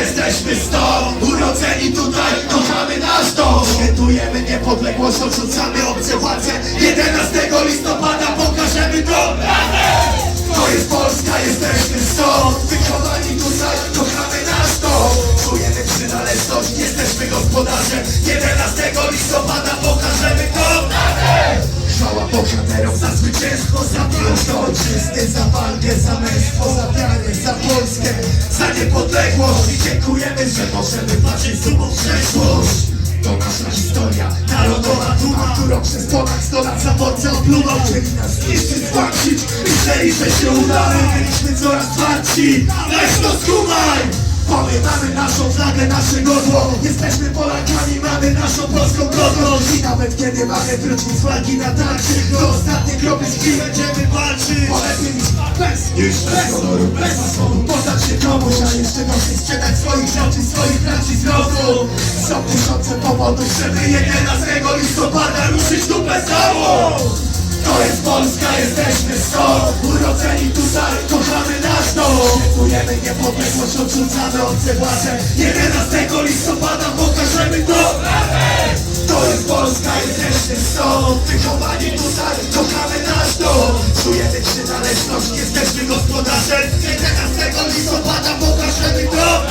jesteśmy stąd Urodzeni tutaj, kochamy nasz dom. Świętujemy niepodległość, odrzucamy obce władze. 11 listopada pokażemy to To jest Polska, jesteśmy stąd Wychowani tutaj, kochamy nasz dom. Czujemy przynależność, jesteśmy gospodarzem. 11 listopada pokażemy to Chwała bohaterom za zwycięstwo, za piękno ojczyzny, za walkę, za męstwo, za wiarę, za Polskę, i dziękujemy, że możemy patrzeć dumą w przeszłość. To nasza historia, narodowa duma, którą przez ponad 100 lat zaborcy opluwał. Chcieli nas zniszczyć, zgwałcić, myśleli, że się uda, byliśmy coraz twardsi. Weź to skumaj! Bo my mamy naszą flagę, nasze godło. Jesteśmy Polakami, mamy naszą polską godność I nawet kiedy mamy wrócić z walki na tarczy Do ostatniej kropy z krwi będziemy walczyć? Bo lepiej niż bez, niż bez bez fasoru Poddać się komuś, a jeszcze gorzej sprzedać swoich rzeczy, swoich braci z rodu. Są tysiące powodów, żeby 11 listopada ruszyć dupę całą to jest Polska, jesteśmy stąd Urodzeni tutaj, kochamy nasz Świętujemy niepodległość, odrzucamy obce władze 11 listopada pokażemy to. To jest Polska, jesteśmy stąd. Wychowani tutaj, kochamy nasz dom. Czujemy przynależność, jesteśmy gospodarzem. 11 listopada pokażemy to.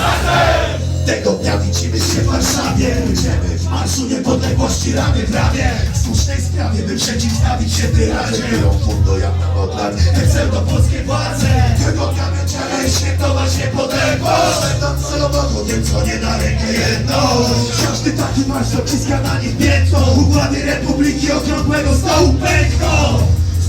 Tego dnia widzimy się w Warszawie. Pójdziemy w marszu niepodległości ramię w ramię W słusznej sprawie, by przeciwstawić się tyradzie Którą fundo jak na odlat Pseudo-polskie władze Tego dnia będziemy świętować niepodległość Będąc celowo tym, co nie na rękę jedno Każdy taki marsz odciska na nich piętno. Układy Republiki Okrągłego Stołu pękną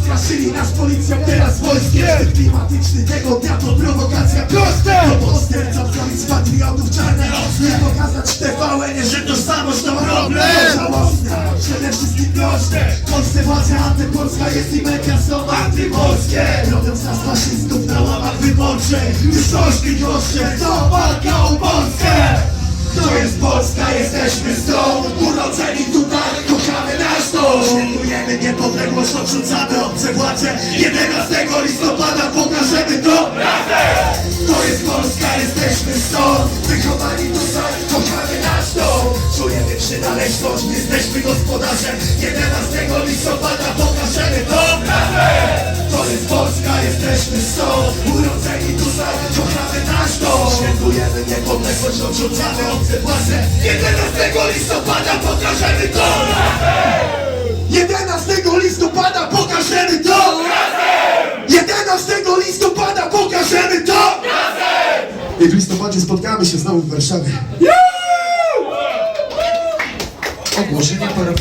Straszyli nas policją, teraz wojskiem. Klimatyczny tego dnia to prowokacja. Proste! To posterca z patriotów czarne TVN, że tożsamość to problem To żałosne, przede wszystkim Polsce władza antypolska jest i media są antypolskie. Z nas faszystów na łamach wyborczych. Już doszli goście, to walka o Polskę. To jest Polska, jesteśmy stąd Urodzeni tutaj, kochamy nasz dom. Świętujemy niepodległość, odrzucamy obce władze. 11 listopada pokażemy to To jest Polska, jesteśmy stąd jesteśmy gospodarzem 11 listopada pokażemy to. To jest Polska, jesteśmy stąd Urodzeni tutaj, kochamy nasz dom. Świętujemy niepodległość, odrzucamy obce władze. 11 listopada pokażemy to. 11 listopada pokażemy to. 11 listopada pokażemy to. I w listopadzie spotkamy się znowu w Warszawie. Уже не парафія.